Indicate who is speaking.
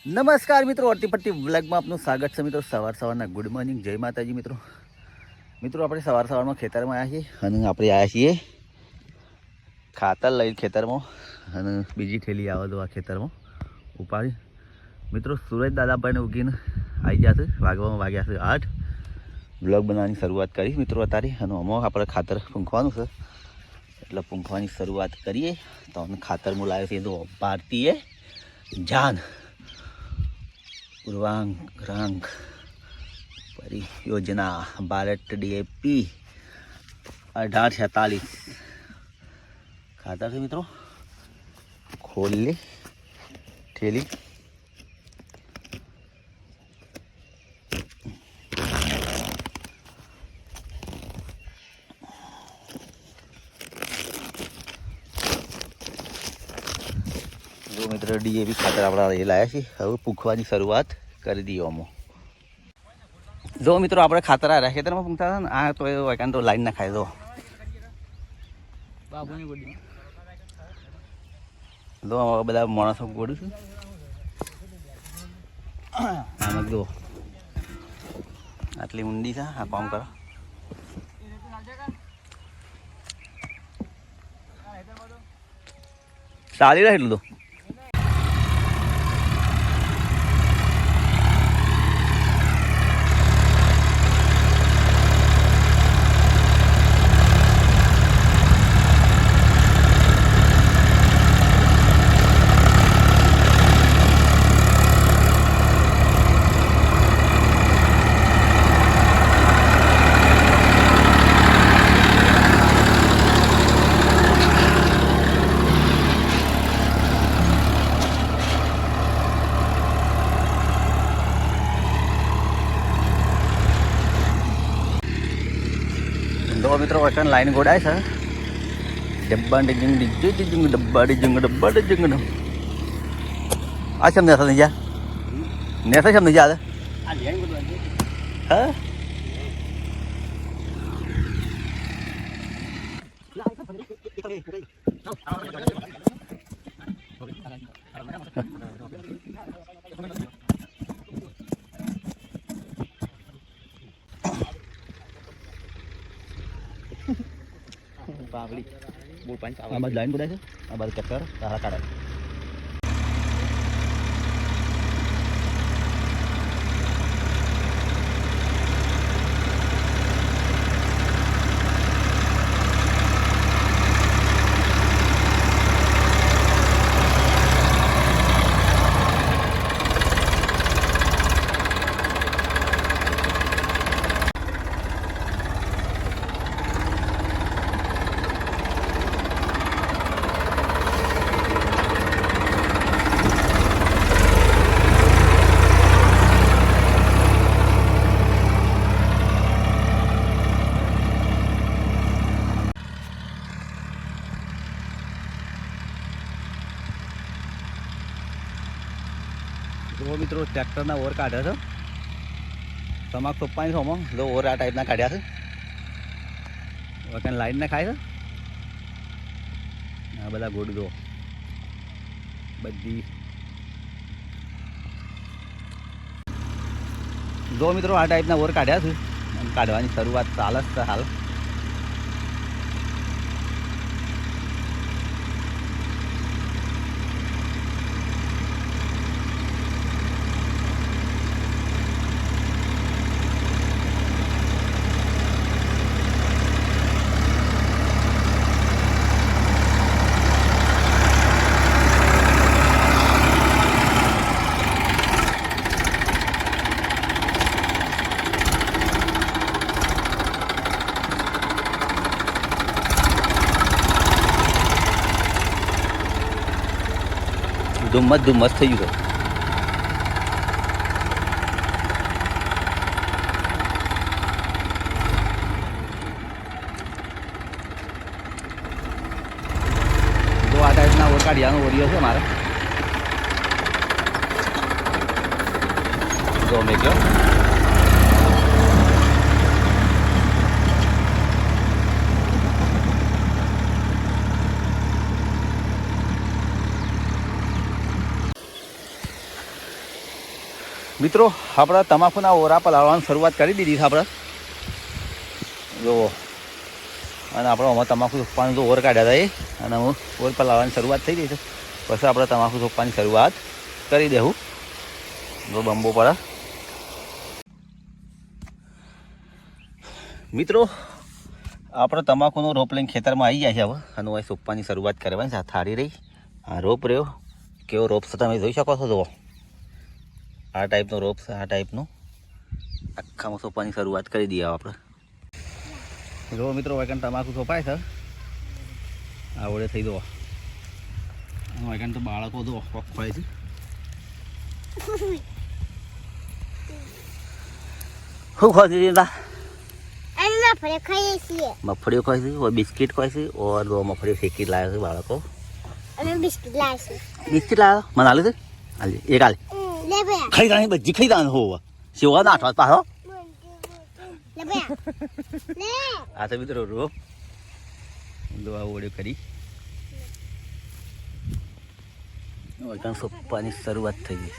Speaker 1: નમસ્કાર મિત્રો અટીપટ્ટી વ્લોગમાં આપનું સ્વાગત છે મિત્રો. સવાર સવારના ગુડ મોર્નિંગ. જય માતાજી મિત્રો. મિત્રો, આપણે સવાર સવારમાં ખેતરમાં આવ્યા છીએ અને આપણે આવ્યા છીએ ખાતર લઈ ખેતરમાં અને બીજી થેલી આવે તો આ ખેતરમાં ઉપાડી. મિત્રો, સુરજ દાદાભાઈને ઉગીને આવી જશે વાગવામાં વાગ્યા છે આઠ. બ્લોગ બનાવવાની શરૂઆત કરી મિત્રો અત્યારે અને આમાં આપણે ખાતર પૂંખવાનું છે. એટલે પૂંખવાની શરૂઆત કરીએ. તો ખાતર હું લાવ્યો છે તો ભારતીય જાન. પૂર્વાંગ પરિયોજના ભારત ડીએપી અઢાર છેતાલીસ. ખાતર છે મિત્રો ખોલી ઠેલી જો મિત્રો ડીએપી ખાતર આપણા એ લાવ્યા છે. હવે પૂખવાની શરૂઆત કરી દઈએ અમો. જો મિત્રો આપણે ખાતર આ ખેતરમાં પૂંખતા હતા ને આ તો એ વાંકાને તો લાઈન ના ખાય જો.
Speaker 2: બાબુની
Speaker 1: જો બધા માણસો ગોડું છું. આમાં જો. આટલી ઊંડી છે આ કામ કરો. ચાલી રહે એટલું તો મિત્રો વચન લાઈન ગોડાય છે. ડબ્બા ડિજિંગ ડિજ્જુ ડિજિંગ ડબ્બા ડિજિંગ ડબ્બા ડિજિંગ આ શમ નેસા નહીં જા? નેસા શમ નહીં જા
Speaker 2: આ લેન ગોડી
Speaker 1: હા?
Speaker 2: બાબડી બોલ પાંચ
Speaker 1: આ બાજુ લાઈન બોલાય છે. આ બાજુ ચક્કર તારા કાઢે. જો મિત્રો, ટ્રેક્ટરના ઓર કાઢ્યા છે. તમાક પપ્પાની સોમાં જો ઓર આ ટાઈપના કાઢ્યા છે. વગર લાઈનને ખાય છે. આ બધા ગોળ દો બધી. જો મિત્રો, આ ટાઈપના ઓર કાઢ્યા છે. કાઢવાની શરૂઆત ચાલે છે હાલ. ધુમ્મસ ધુમ્મસ થઈ ગયું. જો આ ટાઈપના ઓરકાડિયાનો ઓરિયો છે મારે. જો મેં મિત્રો, આપણા તમાકુના ઓરા પલાળવાની શરૂઆત કરી દીધી છે આપણે. જુઓ. અને આપણે આમાં તમાકુ સોંપવાનું તો ઓર કાઢ્યા હતા એ. અને હું ઓર પલાળવાની શરૂઆત થઈ ગઈ છે. પછી આપણે તમાકુ સોંપવાની શરૂઆત કરી દેવું જો બંબો પડે. મિત્રો, આપણે તમાકુનો રોપ લઈને ખેતરમાં આવી જાય છે હવે. અને હવે સોંપવાની શરૂઆત કરવાની છે. થાળી રહી. આ રોપ રહ્યો. કેવો રોપ તમે જોઈ શકો છો, જુઓ. આ ટાઈપનો રોપ છે આ ટાઈપનો આખામાં સોંપવાની શરૂઆત કરી દઈએ આપણે. જો મિત્રો વાયકન તમાકુ સોંપાય છે. આવડે થઈ દો વાયકન તો બાળકો દો ખોય છે. શું ખોય છે મફળીઓ ખોય છે ઓર બિસ્કિટ ખોય છે ઓર દો મફળીઓ શેકી લાવ્યો છે બાળકો.
Speaker 3: અમે
Speaker 1: બિસ્કિટ લાવ્યો મને આલે છે? હાલ એક હાલ
Speaker 3: લે ભયા
Speaker 1: ખાઈ દાણી બધી ખાઈ દાણ હોવ. સેવા નાઠવા પાછો.
Speaker 3: લે ભયા લે
Speaker 1: આ તો મિત્રો રો. દવા ઓળે કરી ઓળખાણ સોંપવાની શરૂઆત થઈ ગઈ.